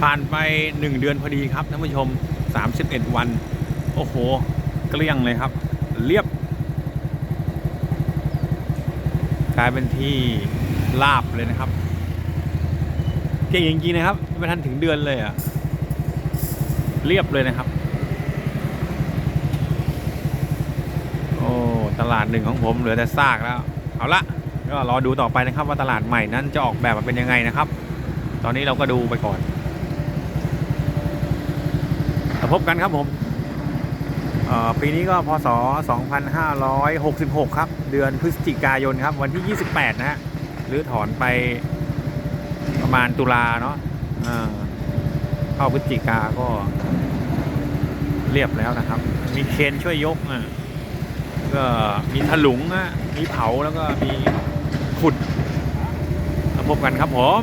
ผ่านไป 1 เดือนพอดีครับท่านผู้ชม 31 วัน โอ้โห เกลี้ยงเลยครับ เรียบ กลายเป็นที่ลาบเลยนะครับ เก่งจริงๆนะครับไม่ทันถึงเดือนเลยอะ่ะ เรียบเลยนะครับ โอ้ตลาดหนึ่งของผมเหลือแต่ซากแล้ว เอาละก็รอดูต่อไปนะครับว่าตลาดใหม่นั้นจะออกแบบมาเป็นยังไงนะครับ ตอนนี้เราก็ดูไปก่อน พบกันครับผมปีนี้ก็พศ 2566 ครับ เดือนพฤศจิกายนครับ วันที่ 28 นะฮะหรือถอนไปประมาณตุลาเนาะเข้าพฤศจิกาก็เรียบแล้วนะครับ มีเคนช่วยยกอะก็มีถลุงอะมีเผาแล้วก็มีขุดพบกันครับผม